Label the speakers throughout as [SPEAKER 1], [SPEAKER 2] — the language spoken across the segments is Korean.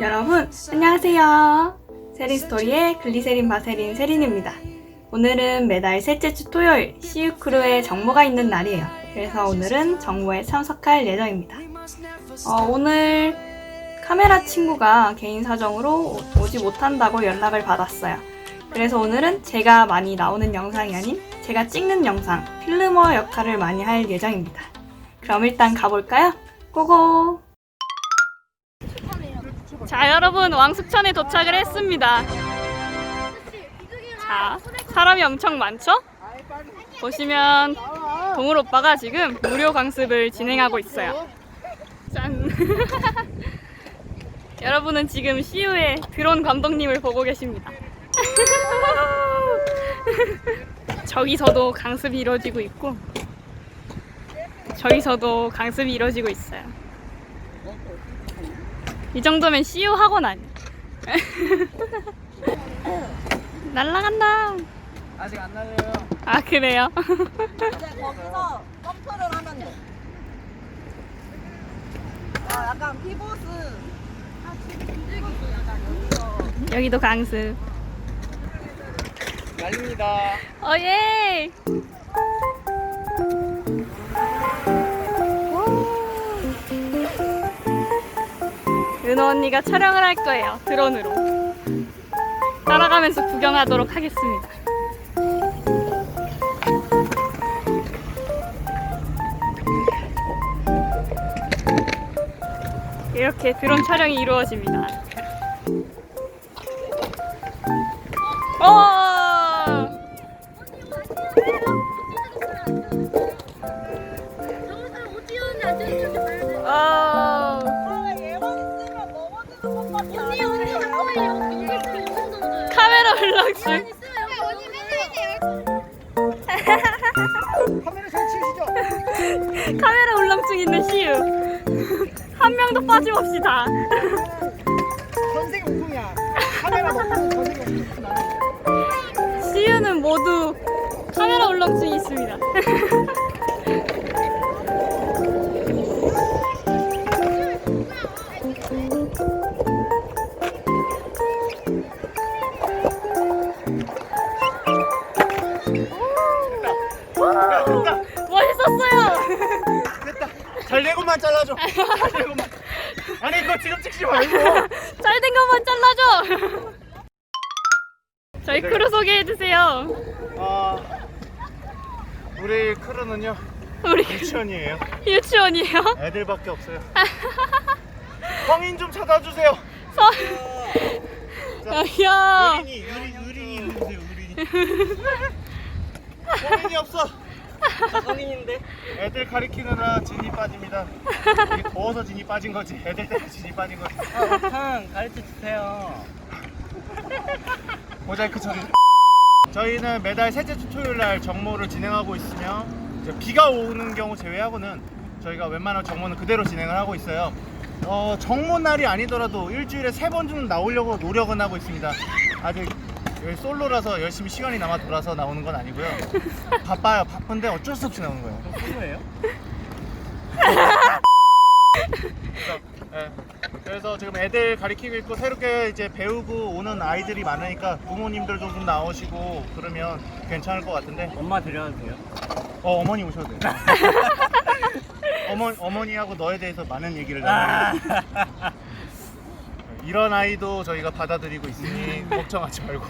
[SPEAKER 1] 여러분, 안녕하세요. 세린스토리의 글리세린 바세린 세린입니다. 오늘은 매달 셋째 주 토요일 시유크루의 정모가 있는 날이에요. 그래서 오늘은 정모에 참석할 예정입니다. 어, 오늘 카메라 친구가 개인 사정으로 오- 오지 못한다고 연락을 받았어요. 그래서 오늘은 제가 많이 나오는 영상이 아닌 제가 찍는 영상, 필름머 역할을 많이 할 예정입니다. 그럼 일단 가볼까요? 고고! 자, 여러분, 왕숙천에 도착을 했습니다. 자, 사람이 엄청 많죠? 보시면 동물 오빠가 지금 무료 강습을 진행하고 있어요. 짠! 여러분은 지금 CU의 드론 감독님을 보고 계십니다. 저기서도 강습이 이루어지고 있고, 저기서도 강습이 이루어지고 있어요. 이 정도면 CU 학원 아니야? 날라간다.
[SPEAKER 2] 아직 안 날려요.
[SPEAKER 1] 아 그래요?
[SPEAKER 3] 이제 거기서 점프를 하면 돼. 아, 약간 피봇은 아, 지금 비질기도 약간 여기서
[SPEAKER 1] 여기도 강습.
[SPEAKER 2] 날립니다.
[SPEAKER 1] 어예. 은호 언니가 촬영을 할 거예요 드론으로. 따라가면서 구경하도록 하겠습니다. 이렇게 드론 촬영이 이루어집니다. 어! 카메라
[SPEAKER 2] 잘 치우시죠?
[SPEAKER 1] 카메라 울렁증 있는 시유. 한 명도 빠짐없이 다.
[SPEAKER 2] 전생 용품이야. 카메라 먹고 전생 나는.
[SPEAKER 1] 시유는 모두 카메라 울렁증이 있습니다.
[SPEAKER 2] 아니 그거 지금 찍지 말고.
[SPEAKER 1] 잘된 것만 잘라줘. 저희 크루 소개해 주세요.
[SPEAKER 2] 아 우리 크루는요
[SPEAKER 1] 우리
[SPEAKER 2] 유치원이에요.
[SPEAKER 1] 유치원이에요.
[SPEAKER 2] 애들밖에 없어요. 성인 좀 찾아주세요.
[SPEAKER 1] 서...
[SPEAKER 2] 자,
[SPEAKER 1] 야,
[SPEAKER 2] 의린이 의린 의린이 누구세요 의린이. 성인이 없어.
[SPEAKER 4] 성인인데
[SPEAKER 2] 애들 가리키느라 진이 빠집니다. 이게 더워서 진이 빠진 거지. 애들 때문에 진이 빠진 거지.
[SPEAKER 4] 한 가르쳐 주세요.
[SPEAKER 2] 모자이크 처리. 저희는 매달 셋째 주 토요일 날 정모를 진행하고 있으며 이제 비가 오는 경우 제외하고는 저희가 웬만한 정모는 그대로 진행을 하고 있어요. 어, 정모 날이 아니더라도 일주일에 세 번 정도 나오려고 노력은 하고 있습니다. 아직 여기 솔로라서 열심히 시간이 남아 돌아서 나오는 건 아니고요. 바빠요. 바쁜데 어쩔 수 없이 나오는 거예요.
[SPEAKER 4] 솔로예요?
[SPEAKER 2] 그래서, 예. 그래서 지금 애들 가리키고 있고 새롭게 이제 배우고 오는 아이들이 많으니까 부모님들도 좀 나오시고 그러면 괜찮을 것 같은데
[SPEAKER 4] 엄마 데려와도 돼요?
[SPEAKER 2] 어 어머니 오셔도 돼요. 어머 어머니하고 너에 대해서 많은 얘기를
[SPEAKER 4] 아.
[SPEAKER 2] 나누고 이런 아이도 저희가 받아들이고 있으니 걱정하지 말고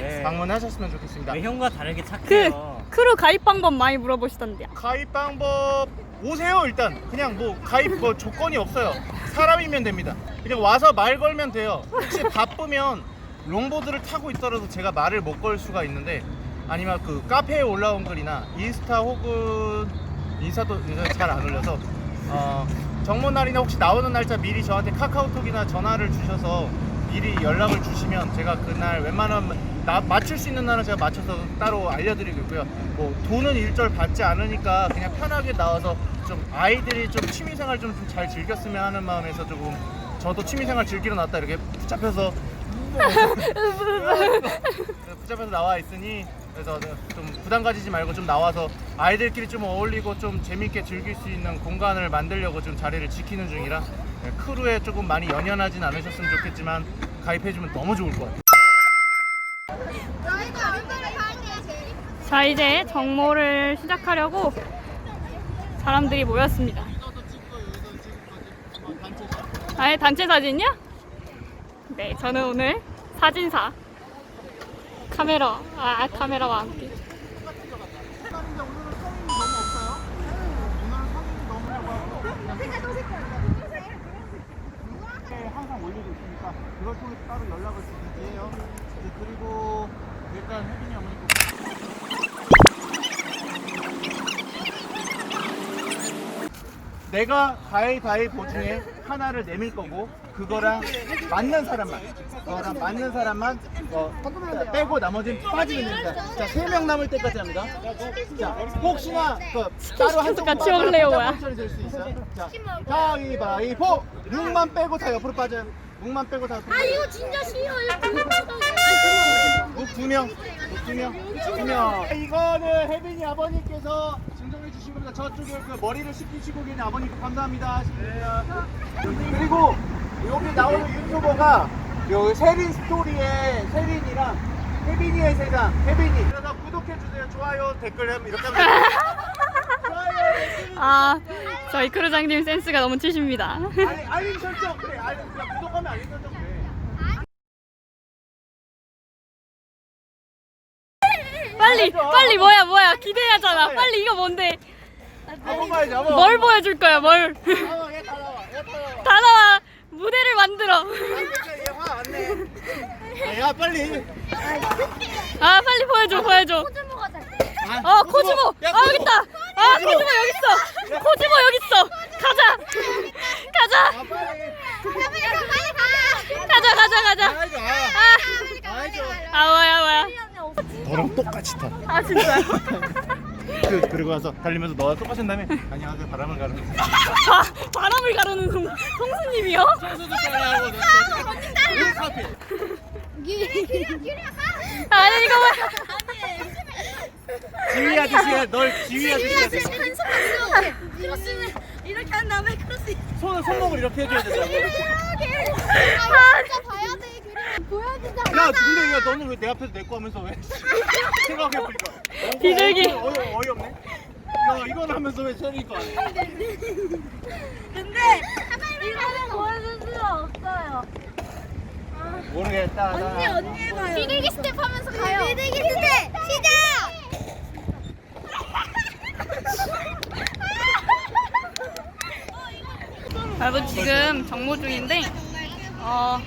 [SPEAKER 4] 네.
[SPEAKER 2] 방문하셨으면 좋겠습니다.
[SPEAKER 4] 외형과 다르게
[SPEAKER 1] 그
[SPEAKER 4] 착해요.
[SPEAKER 1] 크루 가입 방법 많이 물어보시던데요.
[SPEAKER 2] 가입 방법 오세요 일단 그냥 뭐 가입 뭐 조건이 없어요 사람이면 됩니다 그냥 와서 말 걸면 돼요 혹시 바쁘면 롱보드를 타고 있더라도 제가 말을 못 걸 수가 있는데 아니면 그 카페에 올라온 글이나 인스타 혹은 인스타도 잘 안 올려서 어, 정모 날이나 혹시 나오는 날짜 미리 저한테 카카오톡이나 전화를 주셔서 미리 연락을 주시면 제가 그날 웬만하면 나, 맞출 수 있는 날은 제가 맞춰서 따로 알려드리고 있고요. 뭐 돈은 일절 받지 않으니까 그냥 편하게 나와서 좀 아이들이 좀 취미생활 좀 잘 즐겼으면 하는 마음에서 조금 저도 취미생활 즐기러 나왔다 이렇게 붙잡혀서 붙잡혀서 나와 있으니 그래서 좀 부담 가지지 말고 좀 나와서 아이들끼리 좀 어울리고 좀 재밌게 즐길 수 있는 공간을 만들려고 좀 자리를 지키는 중이라 네, 크루에 조금 많이 연연하진 않으셨으면 좋겠지만 가입해주면 너무 좋을 것 같아요.
[SPEAKER 3] 저희가 얼마나 가야 제일
[SPEAKER 1] 자 이제 정모를 시작하려고 사람들이 모였습니다. 아예 단체 사진이요? 네, 저는 오늘 사진사 카메라 아 카메라와 함께
[SPEAKER 2] 항상 올리고 있으니까 그걸 통해서 따로 연락을 주세요. 그리고 일단 혜빈이 어머니 내가 가위바위보 중에 하나를 내밀 거고 그거랑 맞는 사람만 그거랑 맞는 사람만 어, 빼고 나머지는 빠지면 됩니다. 자, 세 명 남을 때까지 합니다. 자, 혹시나 그 따로 한쪽
[SPEAKER 1] 같이 올래요, 뭐야.
[SPEAKER 2] 자, 가위바위보 룩만 빼고 다 옆으로 빠져요. 룩만 빼고 다 옆으로
[SPEAKER 3] 아. 이거 진짜 쉬워 이거
[SPEAKER 2] 묵두 명, 묵두 명, 두 명. 이거는 혜빈이 아버님께서 증정해 주신 겁니다. 저쪽에 그 머리를 씻기시고 계신 아버님 감사합니다. 그리고 여기 나오는 유튜버가 요 세린 스토리의 세린이랑 혜빈이의 세상, 혜빈이. 그래서 구독해 주세요. 좋아요, 댓글 이렇게 하면 돼요. 좋아요, 댓글.
[SPEAKER 1] 아 저희 크루장님 센스가 넘치십니다.
[SPEAKER 2] 알림, 알림 설정 그래. 알림 그냥 구독하면 알림 설정 그래.
[SPEAKER 1] 빨리 빨리 뭐야 뭐야 기대하잖아. 빨리 이거 뭔데?
[SPEAKER 2] 한번 봐야지. 한번.
[SPEAKER 1] 뭘 보여줄 거야 뭘?
[SPEAKER 2] 나와, 얘 따라와, 얘 따라와.
[SPEAKER 1] 다 나와 무대를 만들어.
[SPEAKER 2] 얘 화 안 내. 야 빨리.
[SPEAKER 1] 아 빨리 보여줘 보여줘.
[SPEAKER 3] 코즈모 가자
[SPEAKER 1] 어 코즈모
[SPEAKER 2] 야,
[SPEAKER 1] 아 여기 있다. 아 코즈모 여기 있어. 코즈모 여기 있어. 가자 가자
[SPEAKER 2] 아 빨리.
[SPEAKER 3] 빨리 가 빨리 가
[SPEAKER 1] 가자 가자 가자.
[SPEAKER 2] 아.
[SPEAKER 1] 아 뭐야 뭐야.
[SPEAKER 2] 너랑 똑같이 타.
[SPEAKER 1] 아 진짜.
[SPEAKER 2] 그 그리고 와서 달리면서 너랑 똑같이 한 다음에 안녕하세요 바람을 가르는.
[SPEAKER 1] 바, 바람을 가르는
[SPEAKER 2] 빨리 하고 너 카페.
[SPEAKER 1] 아니 이거 뭐야?
[SPEAKER 2] 지휘 아저씨야 널 지휘 아저씨야 돼.
[SPEAKER 3] 크로스는 이렇게 한 다음에 크로스
[SPEAKER 2] 손 손목을 이렇게 해줘야 된다고.
[SPEAKER 3] 아 진짜 봐야 돼 그림 보여준다
[SPEAKER 2] 야 근데 야 너는 왜 내 앞에서 내 거 하면서 왜 생각해보니까
[SPEAKER 1] 비둘기.
[SPEAKER 2] 어이, 어이없네 야 이건 하면서 왜 아니야
[SPEAKER 3] 근데 이거는 보여줄 수가 없어요.
[SPEAKER 2] 모르겠다
[SPEAKER 3] 언니 언니 해봐요. 비둘기 스텝 하면서 가요 비둘기 스텝 시작!
[SPEAKER 1] 여러분 지금 정모 중인데 어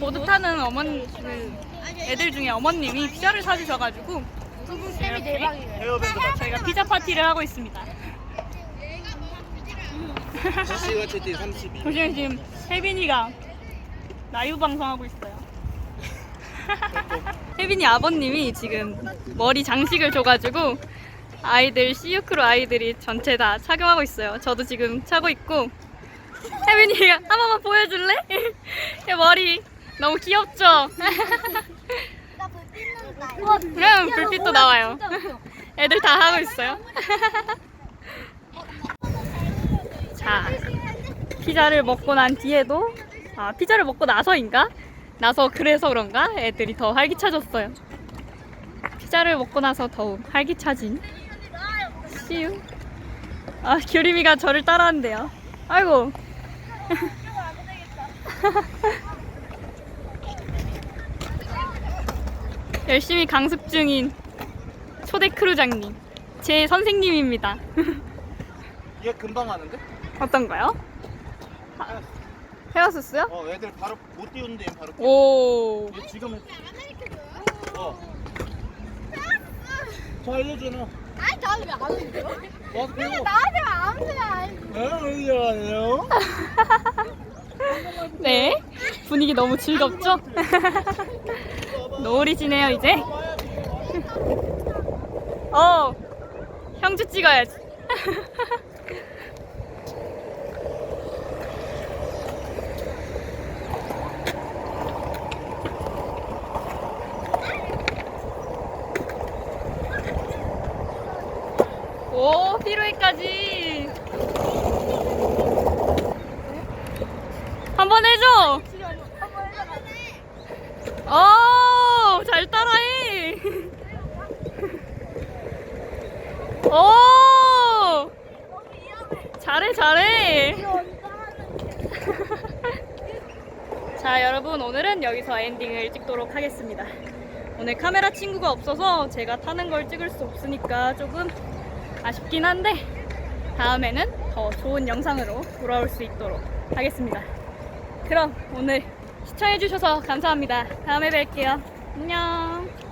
[SPEAKER 1] 보드 타는 어머니 그 애들 중에 어머님이 피자를 사주셔가지고
[SPEAKER 3] 스텝이 대박이에요
[SPEAKER 2] 헤어밴드
[SPEAKER 1] 저희가 피자 파티를 하고 있습니다.
[SPEAKER 2] 시가 채팅 32
[SPEAKER 1] 보시면 지금 혜빈이가 라이브 방송하고 있어요. 혜빈이 아버님이 지금 머리 장식을 줘가지고 아이들 시유크루 아이들이 전체 다 착용하고 있어요. 저도 지금 차고 있고 혜빈이가 한 번만 보여줄래? 얘 머리 너무 귀엽죠?
[SPEAKER 3] 어,
[SPEAKER 1] 그럼 불빛도 나와요. 애들 다 하고 있어요. 자, 피자를 먹고 난 뒤에도 아 피자를 먹고 나서인가? 나서 그래서 그런가 애들이 더 활기차졌어요. 피자를 먹고 나서 더욱 활기차진 시우. 아 규림이가 저를 따라한대요. 아이고. 열심히 강습 중인 초대 크루장님 제 선생님입니다.
[SPEAKER 2] 얘 금방 하는데?
[SPEAKER 1] 어떤 거요? 아, 헤어스스요?
[SPEAKER 2] 어 애들 바로 못 띄우는데 얘 바로
[SPEAKER 1] 오.
[SPEAKER 2] 얘 지금 했 어. 저 알려주나
[SPEAKER 3] 아니 나왜 안 해요?
[SPEAKER 2] 와서 배워
[SPEAKER 3] 나한테 아무데나
[SPEAKER 2] 안네 알려요
[SPEAKER 1] 네. 분위기 너무 즐겁죠? 노을이 지네요 이제? 어 형주 찍어야지. 오 피로에까지. 한 번 해줘. 어? 오, 잘해, 잘해. 자, 여러분, 오늘은 여기서 엔딩을 찍도록 하겠습니다. 오늘 카메라 친구가 없어서 제가 타는 걸 찍을 수 없으니까 조금 아쉽긴 한데 다음에는 더 좋은 영상으로 돌아올 수 있도록 하겠습니다. 그럼 오늘 시청해주셔서 감사합니다. 다음에 뵐게요. 안녕.